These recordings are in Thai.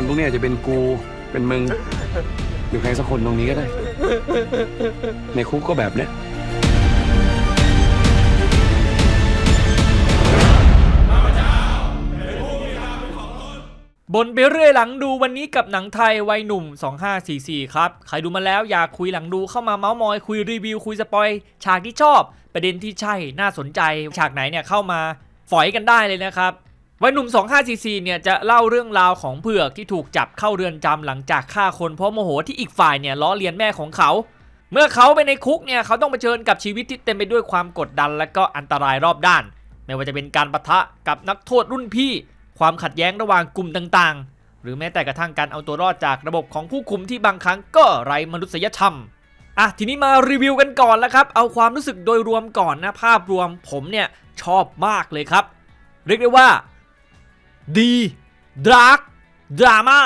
วันพรุ่งนี้อาจจะเป็นกูเป็นมึงหรือใครสักคนตรงนี้ก็ได้ ในคุกก็แบบเนี้ยบนไปเรื่อยหลังดูวันนี้กับหนังไทยวัยหนุ่ม 2544 ครับ ใครดูมาแล้วอยากคุยหลังดูเข้ามาเมาส์มอย คุยรีวิว คุยสปอย ฉากที่ชอบ ประเด็นที่ใช่น่าสนใจ ฉากไหนเนี่ยเข้ามาฝอยกันได้เลยนะครับ วัยหนุ่ม 2544 เนี่ยจะเล่าเรื่องราวของเผือกที่ถูกจับเข้าเรือนจำหลังจากฆ่าคนเพราะโมโหที่อีกฝ่ายเนี่ยล้อเลียนแม่ของเขา เมื่อเขาไปในคุกเนี่ยเขาต้องเผชิญกับชีวิตที่เต็มไปด้วยความกดดันและก็อันตรายรอบด้าน ไม่ว่าจะเป็นการปะทะกับนักโทษรุ่นพี่ ความขัดแย้งระหว่างกลุ่มต่างๆ หรือแม้แต่กระทั่งการเอาตัวรอดจากระบบของผู้คุมที่บางครั้งก็ไร้มนุษยธรรมอะทีนี้มารีวิวกันก่อนแล้วครับเอาความรู้สึกโดยรวมก่อนนะภาพรวมผมเนี่ยชอบมากเลยครับ เรียกได้ว่า ดีดาร์กดราม่า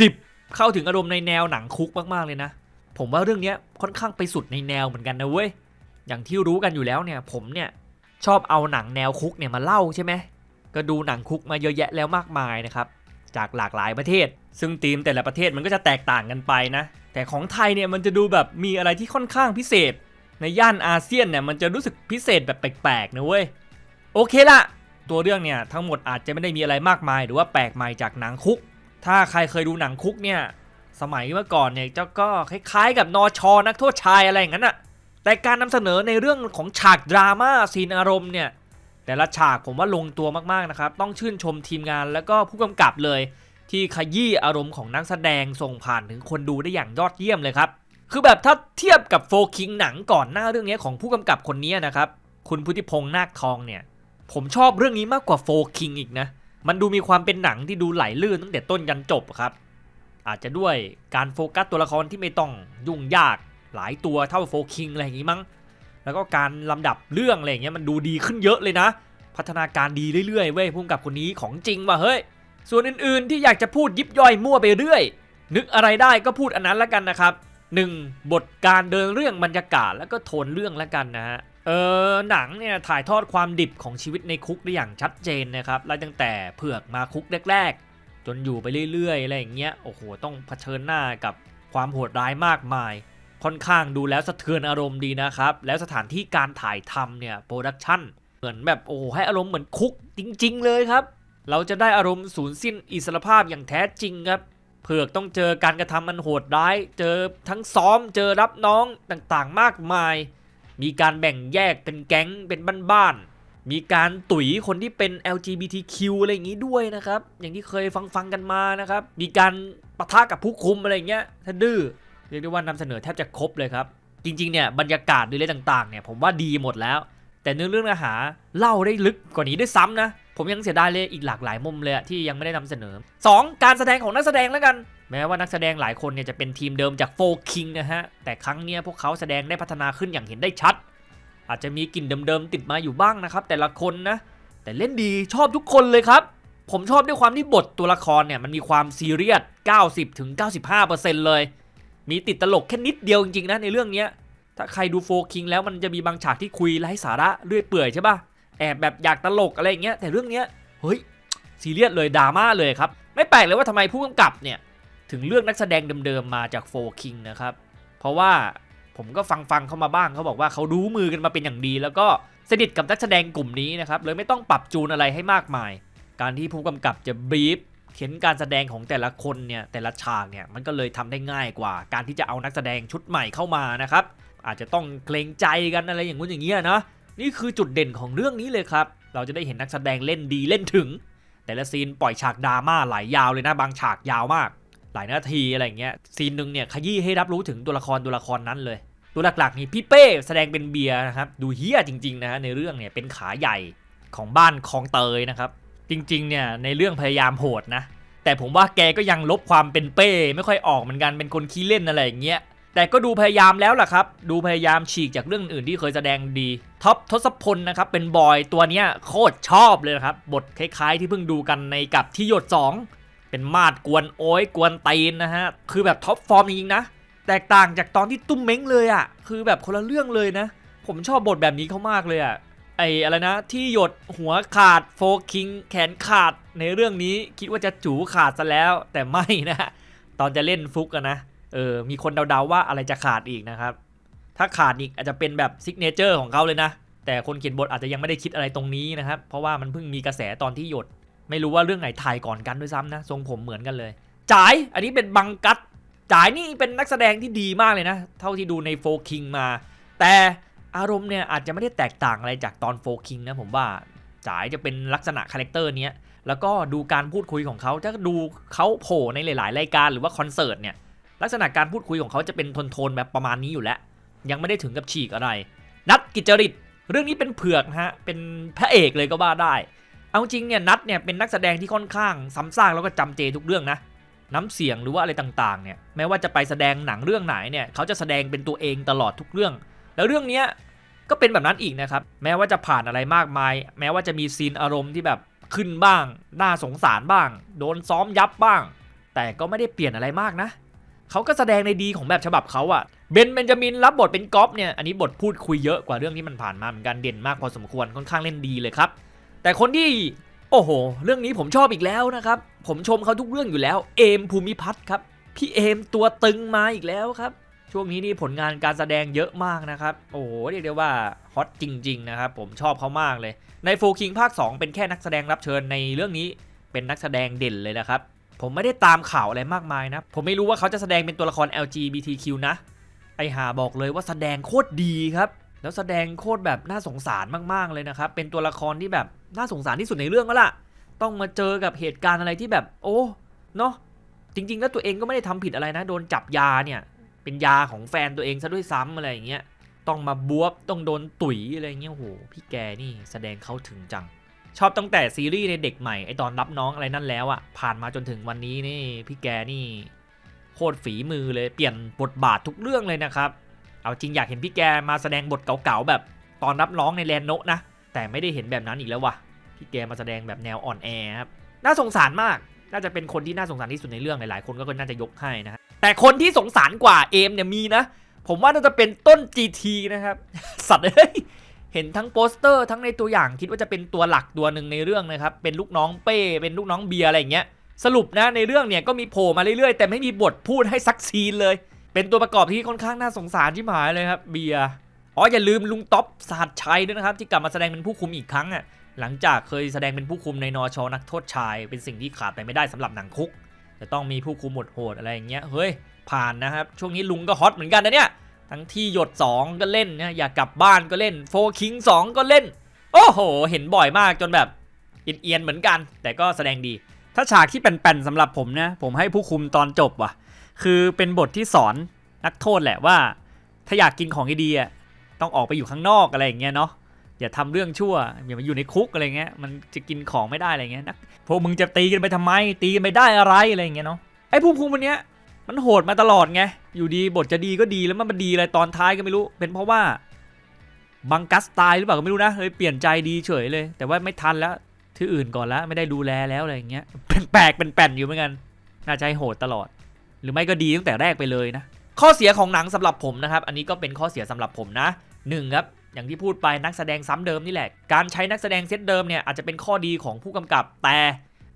ดิบเข้าถึงอารมณ์ในแนวหนังคุกมากๆเลยนะ ผมว่าเรื่องนี้ค่อนข้างไปสุดในแนวเหมือนกันนะเว้ยอย่างที่รู้กันอยู่แล้วเนี่ยผมเนี่ยชอบเอาหนังแนวคุกเนี่ยมาเล่าใช่ไหมก็ดูหนังคุกมาเยอะแยะแล้วมากมายนะครับจากหลากหลายประเทศ ซึ่งธีมแต่ละประเทศมันก็จะแตกต่างกันไปนะ แต่ของไทยเนี่ยมันจะดูแบบมีอะไรที่ค่อนข้างพิเศษ ในย่านอาเซียนเนี่ยมันจะรู้สึกพิเศษแบบแปลกๆนะเว้ยโอเคละ ตัวเรื่องเนี่ยทั้งหมดอาจจะไม่ได้มีอะไรมากมาย หรือว่าแปลกใหม่จากหนังคุก ถ้าใครเคยดูหนังคุกเนี่ยสมัยเมื่อก่อนเนี่ยเจ้าก็คล้ายๆ กับนอชอนักโทษชายอะไรอย่างนั้นอะแต่การนำเสนอในเรื่องของฉากดราม่าซีนอารมณ์เนี่ยแต่ละฉากผมว่าลงตัวมากๆนะครับต้องชื่นชมทีมงานแล้วก็ผู้กำกับเลย ที่ขยี้อารมณ์ของนักแสดงส่งผ่านถึงคนดูได้อย่างยอดเยี่ยมเลยครับคือแบบถ้าเทียบกับโฟคิงหนังก่อนหน้าเรื่องนี้ของผู้กำกับคนนี้นะครับคุณพุทธิพงษ์นาคทองเนี่ย ผมชอบเรื่องนี้มากกว่าโฟคิงอีกนะ มันดูมีความเป็นหนังที่ดูไหลลื่นตั้งแต่ต้นยันจบครับ อาจจะด้วยการโฟกัสตัวละครที่ไม่ต้องยุ่งยากหลายตัวเท่าโฟคิงอะไรอย่างงี้มั้ง แล้วก็การลำดับเรื่องอะไรอย่างเงี้ยมันดูดีขึ้นเยอะเลยนะ พัฒนาการดีเรื่อยๆเว้ยพุ่มกับคนนี้ของจริงว่ะเฮ้ย ส่วนอื่นๆที่อยากจะพูดยิบย่อยมั่วไปเรื่อย นึกอะไรได้ก็พูดอันนั้นล้วกันนะครับ 1. บทการเดินเรื่องบรรยากาศแล้วก็โทนเรื่องล้วกันนะฮะ เออหนังเนี่ยถ่ายทอดความดิบของชีวิตในคุกได้อย่างชัดเจนนะครับไล่ตั้งแต่เผือกมาคุกแรกๆ จนอยู่ไปเรื่อยๆอะไรอย่างเงี้ยโอ้โหต้องเผชิญหน้ากับความโหดร้ายมากมาย ค่อนข้างดูแล้วสะเทือนอารมณ์ดีนะครับ แล้วสถานที่การถ่ายทำเนี่ยโปรดักชั่นเหมือนแบบโอ้โหให้อารมณ์เหมือนคุกจริง ๆ เลยครับ เราจะได้อารมณ์สูญสิ้นอิสรภาพอย่างแท้จริงครับเผือกต้องเจอการกระทำมันโหดร้าย เจอทั้งซ้อมเจอรับน้องต่างๆ มากมาย มีการแบ่งแยกเป็นแก๊งเป็นบ้านๆ มีการตุ๋ยคนที่เป็น LGBTQ อะไรอย่างนี้ด้วยนะครับ อย่างที่เคยฟังฟังๆกันมานะครับ มีการปะทะกับผู้คุมอะไรอย่างเงี้ยถ้าดื้อเรียกได้ว่านำเสนอแทบจะครบเลยครับ จริงๆเนี่ยบรรยากาศหรืออะไรต่างๆเนี่ยผมว่าดีหมดแล้ว แต่เนื้อเรื่องเนื้อหาเล่าได้ลึกกว่านี้ด้วยซ้ำนะ ผมยังเสียดายเลยอีกหลากหลายมุมเลยที่ยังไม่ได้นำเสนอ 2. การแสดงของนักแสดงแล้วกัน แม้ว่านักแสดงหลายคนเนี่ยจะเป็นทีมเดิมจากโฟคิงนะฮะแต่ครั้งเนี้ยพวกเขาแสดงได้พัฒนาขึ้นอย่างเห็นได้ชัด อาจจะมีกลิ่นเดิมๆติดมาอยู่บ้างนะครับแต่ละคนนะแต่เล่นดีชอบทุกคนเลยครับผมชอบด้วยความที่บทตัวละครเนี่ยมันมีความซีเรียส 90-95%เลย มีติดตลกแค่นิดเดียวจริงๆนะในเรื่องเนี้ย ถ้าใครดูโฟคิงแล้วมันจะมีบางฉากที่คุยไร้สาระเรื่อยเปื่อยใช่ปะแอบแบบอยากตลกอะไรอย่างเงี้ยแต่เรื่องเนี้ยเฮ้ยซีเรียสเลยดราม่าเลยครับ ไม่แปลกเลยว่าทำไมผู้กำกับเนี่ยถึงเลือกนักแสดงเดิมๆมาจากโฟคิงนะครับ เพราะว่าผมก็ฟังฟังๆเขามาบ้างเขาบอกว่าเขารู้มือกันมาเป็นอย่างดี แล้วก็สนิทกับนักแสดงกลุ่มนี้นะครับเลยไม่ต้องปรับจูนอะไรให้มากมาย การที่ผู้กำกับจะบีฟเข็นการแสดงของแต่ละคนเนี่ยแต่ละฉากเนี่ยมันก็เลยทำได้ง่ายกว่า การที่จะเอานักแสดงชุดใหม่เข้ามานะครับ อาจจะต้องเกรงใจกันอะไรอย่างงู้นอย่างเงี้ยนะนี่คือจุดเด่นของเรื่องนี้เลยครับ เราจะได้เห็นนักแสดงเล่นดีเล่นถึง แต่ละซีนปล่อยฉากดราม่าหลายยาวเลยนะบางฉากยาวมาก หลายนาทีอะไรเงี้ยซีนหนึ่งเนี่ยขยี้ให้รับรู้ถึงตัวละครตัวละครนั้นเลย ตัวหลักๆนี่พี่เป้แสดงเป็นเบียร์นะครับดูเฮี้ยจริงๆนะฮะในเรื่องเนี่ยเป็นขาใหญ่ของบ้านคลองเตยนะครับจริงๆเนี่ยในเรื่องพยายามโหดนะแต่ผมว่าแกก็ยังลบความเป็นเป้ ไม่ค่อยออกเหมือนกันเป็นคนขี้เล่นอะไรอย่างเงี้ย แต่ก็ดูพยายามแล้วล่ะครับ ดูพยายามฉีกจากเรื่องอื่นที่เคยแสดงดีท็อปทศพลนะครับเป็นบอยตัวเนี้ยโคตรชอบเลยนะครับ บทคล้ายๆที่เพิ่งดูกันในกับที่หยด 2 เป็นมาดกวนโอ้ยกวนตีนนะฮะ คือแบบท็อปฟอร์มจริงๆนะ แตกต่างจากตอนที่ตุ้มเม้งเลยอะ่ะ คือแบบคนละเรื่องเลยนะ ผมชอบบทแบบนี้เขามากเลยอะ่ะไออะไรนะที่หยดหัวขาดโฟคิงแขนขาดในเรื่องนี้คิดว่าจะจูขาดซะแล้ว แต่ไม่นะฮะตอนจะเล่นฟุกอะนะ เออมีคนเดาๆว่าอะไรจะขาดอีกนะครับ ถ้าขาดอีกอาจจะเป็นแบบซิกเนเจอร์ของเขาเลยนะ แต่คนเขียนบทอาจจะยังไม่ได้คิดอะไรตรงนี้นะครับ เพราะว่ามันเพิ่งมีกระแสตอนที่หยด ไม่รู้ว่าเรื่องไหนถ่ายก่อนกันด้วยซ้ำนะทรงผมเหมือนกันเลยจ่ายอันนี้เป็นบังกัดจ่ายนี่เป็นนักแสดงที่ดีมากเลยนะ เท่าที่ดูในโฟคิงมา แต่อารมณ์เนี่ยอาจจะไม่ได้แตกต่างอะไรจากตอนโฟคิงนะผมว่าจ่ายจะเป็นลักษณะคาแรคเตอร์เนี้ยแล้วก็ดูการพูดคุยของเขาถ้าดูเขาโผล่ในหลาย ๆ รายการหรือว่าคอนเสิร์ตเนี่ย ลักษณะการพูดคุยของเขาจะเป็นโทนๆแบบประมาณนี้อยู่แล้ว ยังไม่ได้ถึงกับฉีกอะไร นัดกิจจริตเรื่องนี้เป็นเผือกนะฮะเป็นพระเอกเลยก็ว่าได้ เอาจริงเนี่ยนัดเนี่ยเป็นนักแสดงที่ค่อนข้างซ้ำซากแล้วก็จำเจทุกเรื่องนะน้ำเสียงหรือว่าอะไรต่างๆเนี่ยแม้ว่าจะไปแสดงหนังเรื่องไหนเนี่ยเขาจะแสดงเป็นตัวเองตลอดทุกเรื่อง แล้วเรื่องนี้ก็เป็นแบบนั้นอีกนะครับแม้ว่าจะผ่านอะไรมากมาย แม้ว่าจะมีซีนอารมณ์ที่แบบขึ้นบ้าง น่าสงสารบ้าง โดนซ้อมยับบ้าง แต่ก็ไม่ได้เปลี่ยนอะไรมากนะ เขาก็แสดงในดีของแบบฉบับเขาอะเบนเบนจามินรับบทเป็นก๊อฟเนี่ย อันนี้บทพูดคุยเยอะกว่าเรื่องที่มันผ่านมาเหมือนกันเด่นมากพอสมควรค่อนข้างเล่นดีเลยครับ แต่คนที่ โอ้โห เรื่องนี้ผมชอบอีกแล้วนะครับ ผมชมเขาทุกเรื่องอยู่แล้ว เอมภูมิพัฒน์ครับ พี่เอมตัวตึงมาอีกแล้วครับ ช่วงนี้นี่ผลงานการแสดงเยอะมากนะครับ โอ้โหเรียกได้ว่าฮอตจริง ๆ นะครับ ผมชอบเขามากเลย ในโฟคิงภาค 2 เป็นแค่นักแสดงรับเชิญในเรื่องนี้ เป็นนักแสดงเด่นเลยนะครับ ผมไม่ได้ตามข่าวอะไรมากมายนะ ผมไม่รู้ว่าเขาจะแสดงเป็นตัวละคร LGBTQ นะ ไอหาบอกเลยว่าแสดงโคตรดีครับ แล้วแสดงโคตรแบบน่าสงสารมาก ๆ เลยนะครับ เป็นตัวละครที่แบบน่าสงสารที่สุดในเรื่องแล้วล่ะ ต้องมาเจอกับเหตุการณ์อะไรที่แบบ โอ้เนาะจริง ๆ แล้วตัวเองก็ไม่ได้ทำผิดอะไรนะ โดนจับยาเนี่ย เป็นยาของแฟนตัวเองซะด้วยซ้ำอะไรอย่างเงี้ย ต้องมาบวบต้องโดนตุ๋ยอะไรเงี้ยโอ้โหพี่แกนี่แสดงเข้าถึงจัง ชอบตั้งแต่ซีรีส์ในเด็กใหม่ไอตอนรับน้องอะไรนั่นแล้วอะผ่านมาจนถึงวันนี้นี่พี่แกนี่โคตรฝีมือเลยเปลี่ยนบทบาททุกเรื่องเลยนะครับ เอาจริงอยากเห็นพี่แกมาแสดงบทเก่าๆแบบตอนรับน้องในแลนโนะนะ แต่ไม่ได้เห็นแบบนั้นอีกแล้ววะพี่แกมาแสดงแบบแนวอ่อนแอครับน่าสงสารมากน่าจะเป็นคนที่น่าสงสารที่สุดในเรื่องหลายๆคนก็น่าจะยกให้นะฮะแต่คนที่สงสารกว่าเอมเนี่ยมีนะ ผมว่าน่าจะเป็นต้น GT นะครับ สัตว์เอ้ย เห็นทั้งโปสเตอร์ทั้งในตัวอย่างคิดว่าจะเป็นตัวหลักตัวหนึ่งในเรื่องนะครับเป็นลูกน้องเป้เป็นลูกน้องเบียร์อะไรอย่างเงี้ยสรุปนะในเรื่องเนี่ยก็มีโผล่มาเรื่อยๆ แต่ไม่มีบทพูดให้ซักซีนเลย เป็นตัวประกอบที่ค่อนข้างน่าสงสารที่หมายเลยครับเบียร์อ๋ออย่าลืมลุงท็อปสหัสชัยด้วยนะครับที่กลับมาแสดงเป็นผู้คุมอีกครั้งอะหลังจากเคยแสดงเป็นผู้คุมในนอชอนักโทษชาย เป็นสิ่งที่ขาดไปไม่ได้สำหรับหนังคุก จะต้องมีผู้คุมหมดโหดอะไรอย่างเงี้ยเฮ้ยผ่านนะครับช่วงนี้ลุงก็ฮอตเหมือนกันนะเนี่ย ทั้งที่หยด 2 ก็เล่นนะอยากกลับบ้านก็เล่นโฟคิง2 ก็เล่น โอ้โห เห็นบ่อยมากจนแบบเอียนเหมือนกัน แต่ก็แสดงดี ถ้าฉากที่เป็นแป่นๆสำหรับผมนะ ผมให้ผู้คุมตอนจบว่ะ คือเป็นบทที่สอนนักโทษแหละว่า ถ้าอยากกินของดีๆอะต้องออกไปอยู่ข้างนอกอะไรอย่างเงี้ยเนาะอย่าทำเรื่องชั่วอย่ามาอยู่ในคุกอะไรเงี้ยมันจะกินของไม่ได้อะไรเงี้ยนักพวกมึงจะตีกันไปทำไมตีกันไปได้อะไรอะไรเงี้ยเนาะไอ้ผู้คุมคนเนี้ย มันโหดมาตลอดไง อยู่ดีบทจะดีก็ดีแล้วมันมาดีอะไรตอนท้ายก็ไม่รู้ เป็นเพราะว่าบังกัสตายหรือเปล่าก็ไม่รู้นะเลยเปลี่ยนใจดีเฉยเลย แต่ว่าไม่ทันแล้วที่อื่นก่อนแล้วไม่ได้ดูแลแล้วอะไรอย่างเงี้ยเป็นแปลกเป็นแป่นอยู่เหมือนกัน น่าจะให้โหดตลอด หรือไม่ก็ดีตั้งแต่แรกไปเลยนะ ข้อเสียของหนังสำหรับผมนะครับ อันนี้ก็เป็นข้อเสียสำหรับผมนะหนึ่งครับอย่างที่พูดไปนักแสดงซ้ำเดิมนี่แหละ การใช้นักแสดงเซตเดิมเนี่ยอาจจะเป็นข้อดีของผู้กำกับแต่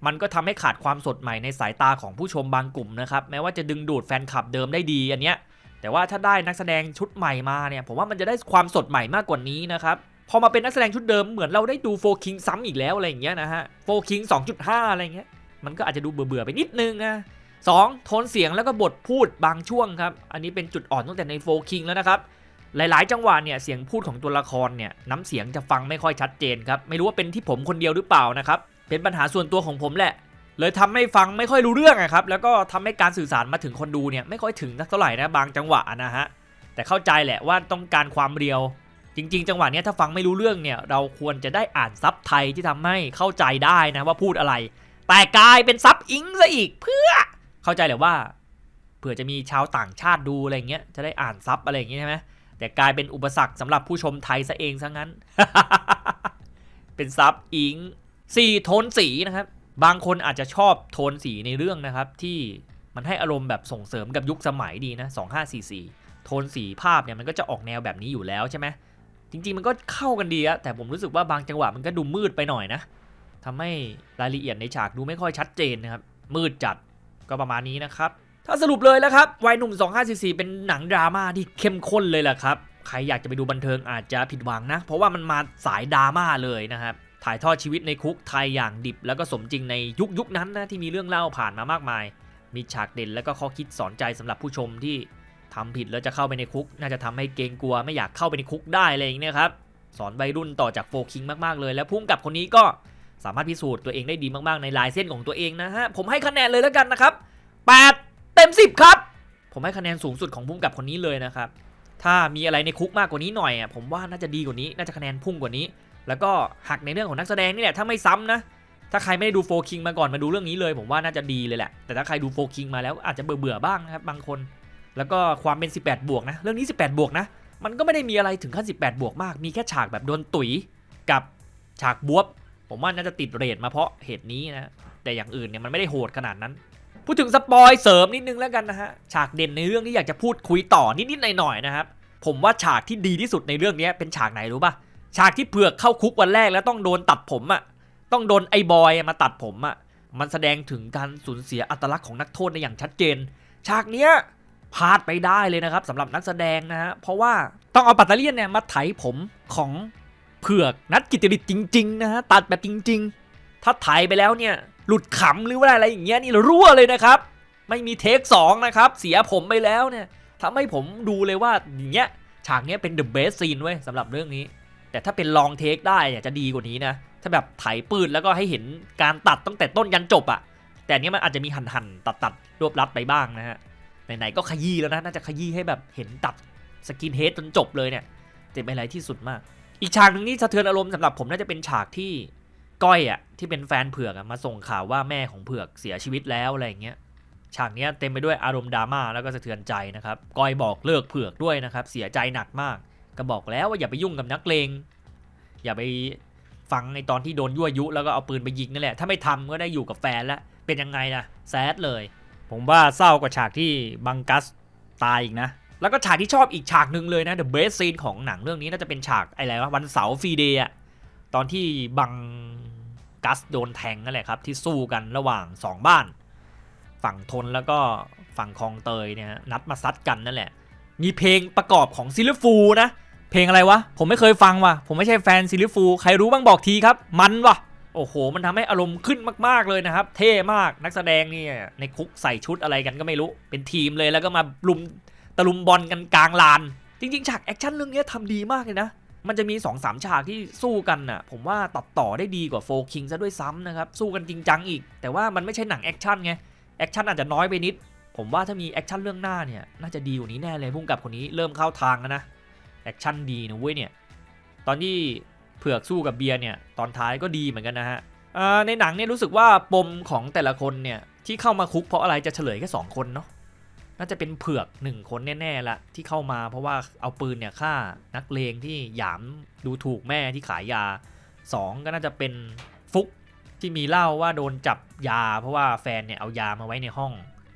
มันก็ทำให้ขาดความสดใหม่ในสายตาของผู้ชมบางกลุ่มนะครับแม้ว่าจะดึงดูดแฟนคลับเดิมได้ดีอันเนี้ยแต่ว่าถ้าได้นักแสดงชุดใหม่มาเนี่ยผมว่ามันจะได้ความสดใหม่มากกว่านี้นะครับพอมาเป็นนักแสดงชุดเดิมเหมือนเราได้ดูโฟคิงซ้ำอีกแล้วอะไรอย่างเงี้ยนะฮะโฟคิง2.5 อะไรเงี้ยมันก็อาจจะดูเบื่อๆไปนิดนึงนะสองโทนเสียงแล้วก็บทพูดบางช่วงครับ อันนี้เป็นจุดอ่อนตั้งแต่ในโฟคิงแล้วนะครับ หลายๆ จังหวะเนี่ยเสียงพูดของตัวละครเนี่ยน้ำเสียงจะฟังไม่ค่อยชัดเจนครับ ไม่รู้ว่าเป็นที่ผมคนเดียวหรือเปล่านะครับ เป็นปัญหาส่วนตัวของผมแหละ เลยทำให้ฟังไม่ค่อยรู้เรื่องอะครับ แล้วก็ทำให้การสื่อสารมาถึงคนดูเนี่ยไม่ค่อยถึงสักเท่าไหร่นะบางจังหวะนะฮะ แต่เข้าใจแหละว่าต้องการความเรียว จริง ๆ จังหวะเนี้ยถ้าฟังไม่รู้เรื่องเนี่ย เราควรจะได้อ่านซับไทยที่ทำให้เข้าใจได้นะว่าพูดอะไร แต่กลายเป็นซับอิงซะอีกเพื่อ เข้าใจแหละว่าเผื่อจะมีชาวต่างชาติดูอะไรเงี้ยจะได้อ่านซับอะไรอย่างเงี้ยใช่ไหมแต่กลายเป็นอุปสรรคสำหรับผู้ชมไทยซะเองซะงั้น เป็นซับอิง สี่โทนสีนะครับ บางคนอาจจะชอบโทนสีในเรื่องนะครับ ที่มันให้อารมณ์แบบส่งเสริมกับยุคสมัยดีนะ2544 โทนสีภาพเนี่ยมันก็จะออกแนวแบบนี้อยู่แล้วใช่ไหมจริงๆมันก็เข้ากันดีอะแต่ผมรู้สึกว่าบางจังหวะมันก็ดูมืดไปหน่อยนะทำให้รายละเอียดในฉากดูไม่ค่อยชัดเจนนะครับ มืดจัดก็ประมาณนี้นะครับ ถ้าสรุปเลยแล้วครับวัยหนุ่ม 2544 เป็นหนังดราม่าที่เข้มข้นเลยแหละครับ ใครอยากจะไปดูบันเทิงอาจจะผิดหวังนะ เพราะว่ามันมาสายดราม่าเลยนะครับ ถ่ายทอดชีวิตในคุกไทยอย่างดิบ แล้วก็สมจริงในยุคยุคนั้นนะที่มีเรื่องเล่าผ่านมามากมาย มีฉากเด่นแล้วก็ข้อคิดสอนใจสำหรับผู้ชมที่ทำผิดแล้วจะเข้าไปในคุก น่าจะทำให้เกรงกลัวไม่อยากเข้าไปในคุกได้อะไรอย่างเงี้ยครับสอนวัยรุ่นต่อจากโฟคิงมากๆเลย แล้วพุ่มกับคนนี้ก็สามารถพิสูจน์ตัวเองได้ดีมากๆในลายเส้นของตัวเองนะฮะผมให้คะแนนเลยแล้วกันนะครับ8เต็ม 10 ครับ ผมให้คะแนนสูงสุดของพุ่มกับคนนี้เลยนะครับถ้ามีอะไรในคุกมากกว่านี้หน่อยอะผมว่าน่าจะดีกว่านี้น่าจะคะแนนพุ่งกว่านี้ แล้วก็หักในเรื่องของนักแสดงนี่แหละถ้าไม่ซ้ำนะถ้าใครไม่ได้ดูโฟคิงมาก่อนมาดูเรื่องนี้เลย ผมว่าน่าจะดีเลยแหละ แต่ถ้าใครดูโฟคิงมาแล้วอาจจะเบื่อเบื่อบ้างนะครับบางคน แล้วก็ความเป็น 18 บวกนะ เรื่องนี้ 18 บวกนะ มันก็ไม่ได้มีอะไรถึงขั้น 18 บวกมาก มีแค่ฉากแบบโดนตุ๋ยกับฉากบวบ ผมว่าน่าจะติดเรทมาเพราะเหตุนี้นะ แต่อย่างอื่นเนี่ยมันไม่ได้โหดขนาดนั้น พูดถึงสปอยเสริมนิดนึงแล้วกันนะฮะ ฉากเด่นในเรื่องที่อยากจะพูดคุยต่อนิดๆหน่อยๆนะครับ ผมว่าฉากที่ดีที่สุดในเรื่องนี้เป็นฉากไหนรู้ป่ะ ฉากที่เผือกเข้าคุกวันแรกแล้วต้องโดนตัดผมอะ่ะต้องโดนไอ้บอยมาตัดผมอะ่ะมันแสดงถึงการสูญเสียอัตลักษณ์ของนักโทษได้อย่างชัดเจน ฉากเนี้ยพลาดไปได้เลยนะครับสำหรับนักแสดงนะฮะเพราะว่าต้องเอาปัตเตอร์เลียนเนี่ยมาไถผมของเผือกนัดกิตติริตจริงๆนะฮะตัดแบบจริง ๆ ถ้าไถไปแล้วเนี่ยหลุดขำหรือว่าอะไรอย่างเงี้ยนี่รั่วเลยนะครับ ไม่มีเทคสองนะครับเสียผมไปแล้วเนี่ยทำให้ผมดูเลยว่าอย่างเงี้ยฉากเนี้ยเป็นเดอะเบสซีนเว้ยสำหรับเรื่องนี้ แต่ถ้าเป็นลองเทคได้เนี่ยจะดีกว่านี้นะ ถ้าแบบไถปืนแล้วก็ให้เห็นการตัดตั้งแต่ต้นยันจบอะแต่อันเนี้ยมันอาจจะมีหันหันตัดตัดรวบรัดไปบ้างนะฮะไหนๆก็ขยี้แล้วนะน่าจะขยี้ให้แบบเห็นตัดสกินเฮดจนจบเลยเนี่ยจะเป็นอะไรที่สุดมาก อีกฉากหนึ่งที่สะเทือนอารมณ์สำหรับผมน่าจะเป็นฉากที่ก้อยอะที่เป็นแฟนเผือกอมาส่งข่าวว่าแม่ของเผือกเสียชีวิตแล้วอะไรอย่างเงี้ยฉากนี้เต็มไปด้วยอารมณ์ดราม่าแล้วก็สะเทือนใจนะครับ ก้อยบอกเลิกเผือกด้วยนะครับ เสียใจหนักมาก ก็บอกแล้วว่าอย่าไปยุ่งกับนักเลง อย่าไปฟังในตอนที่โดนยั่วยุ แล้วก็เอาปืนไปยิงนั่นแหละ ถ้าไม่ทำก็ได้อยู่กับแฟนแล้วเป็นยังไงล่ะแซดเลย ผมว่าเศร้ากว่าฉากที่บังกัสตายอีกนะ แล้วก็ฉากที่ชอบอีกฉากหนึ่งเลยนะ The best scene ของหนังเรื่องนี้น่าจะเป็นฉากอะไรวะวันเสาร์ฟรีเดย์อะตอนที่บังกัสโดนแทงนั่นแหละครับ ที่สู้กันระหว่างสองบ้าน ฝั่งทนแล้วก็ฝั่งคลองเตยเนี่ยนัดมาซัดกันนั่นแหละ มีเพลงประกอบของซิลิฟูนะ เพลงอะไรวะ ผมไม่เคยฟังว่ะ ผมไม่ใช่แฟนซิลิฟู ใครรู้บ้างบอกทีครับ มันว่ะ โอ้โห มันทำให้อารมณ์ขึ้นมาก ๆ เลยนะครับ เท่มาก นักแสดงเนี่ยในคุกใส่ชุดอะไรกันก็ไม่รู้ เป็นทีมเลยแล้วก็มาลุมตะลุมบอลกันกลางลาน จริง ๆ ฉากแอคชั่นเรื่องนี้ยทำดีมากเลยนะ มันจะมี2อสามฉากที่สู้กันน่ะ ผมว่าตัดต่อได้ดีกว่าโฟคิงซะด้วยซ้ำนะครับ สู้กันจริงจังอีก แต่ว่ามันไม่ใช่หนังแอคชั่นไง แอคชั่นอาจจะน้อยไปนิด ผมว่าถ้ามีแอคชั่นเรื่องหน้าเนี่ยน่าจะดีกว่านี้แน่เลยพุ่งกับคนนี้เริ่มเข้าทางแล้วนะแอคชั่นดีนะเว้ยเนี่ยตอนที่เผือกสู้กับเบียร์เนี่ยตอนท้ายก็ดีเหมือนกันนะฮะในหนังเนี่ยรู้สึกว่าปมของแต่ละคนเนี่ยที่เข้ามาคุกเพราะอะไรจะเฉลยแค่สองคนเนาะน่าจะเป็นเผือกหนึ่งคนแน่ๆละที่เข้ามาเพราะว่าเอาปืนเนี่ยฆ่านักเลงที่หยามดูถูกแม่ที่ขายยาสองก็น่าจะเป็นฟุกที่มีเล่าว่าโดนจับยา เพราะว่าแฟนเนี่ยเอายามาไว้ในห้อง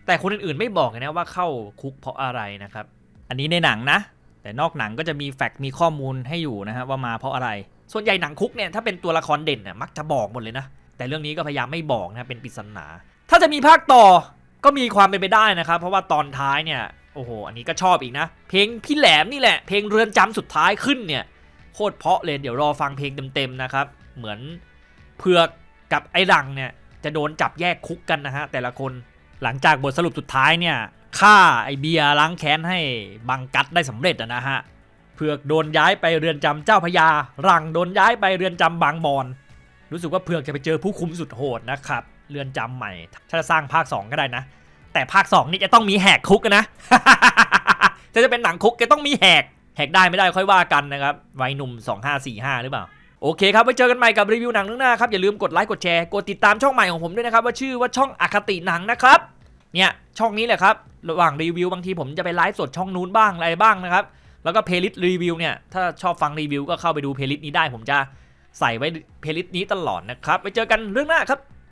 แต่คนอื่นๆไม่บอกนะว่าเข้าคุกเพราะอะไรนะครับ อันนี้ในหนังนะ แต่นอกหนังก็จะมีแฟกต์มีข้อมูลให้อยู่นะฮะว่ามาเพราะอะไร ส่วนใหญ่หนังคุกเนี่ยถ้าเป็นตัวละครเด่นน่ะมักจะบอกหมดเลยนะ แต่เรื่องนี้ก็พยายามไม่บอกนะเป็นปริศนา ถ้าจะมีภาคต่อก็มีความเป็นไปได้นะครับ เพราะว่าตอนท้ายเนี่ยโอ้โห อันนี้ก็ชอบอีกนะ เพลงพี่แหลมนี่แหละ เพลงเรือนจำสุดท้ายขึ้นเนี่ย โคตรเพาะเลย เดี๋ยวรอฟังเพลงเต็มๆนะครับ เหมือนเผือกกับไอ้ดังเนี่ย จะโดนจับแยกคุกกันนะฮะ แต่ละคน หลังจากบทสรุปสุดท้ายเนี่ยฆ่าไอเบียล้างแค้นให้บังกัดได้สำเร็จนะฮะเผือกโดนย้ายไปเรือนจำเจ้าพระยารังโดนย้ายไปเรือนจำบางบอนรู้สึกว่าเผือกจะไปเจอผู้คุมสุดโหดนะครับเรือนจำใหม่ถ้าจะสร้างภาค 2 ก็ได้นะ แต่ภาค 2 นี่จะต้องมีแหกคุกนะจะจะเป็นหนังคุกจะต้องมีแหกแหกได้ไม่ได้ค่อยว่ากันนะครับวัยหนุ่ม 2545 หรือเปล่า โอเคครับไว้เจอกันใหม่กับรีวิวหนังเรื่องหน้าครับ อย่าลืมกดไลค์กดแชร์กดติดตามช่องใหม่ของผมด้วยนะครับ ว่าชื่อว่าช่องอคติหนังนะครับเนี่ยช่องนี้แหละครับระหว่างรีวิวบางทีผมจะไปไลฟ์สดช่องนู้นบ้างอะไรบ้างนะครับแล้วก็เพลย์ลิสต์รีวิวเนี่ยถ้าชอบฟังรีวิวก็เข้าไปดูเพลย์ลิสต์นี้ได้ ผมจะใส่ไว้เพลย์ลิสต์นี้ตลอดนะครับไปเจอกันเรื่องหน้าครับ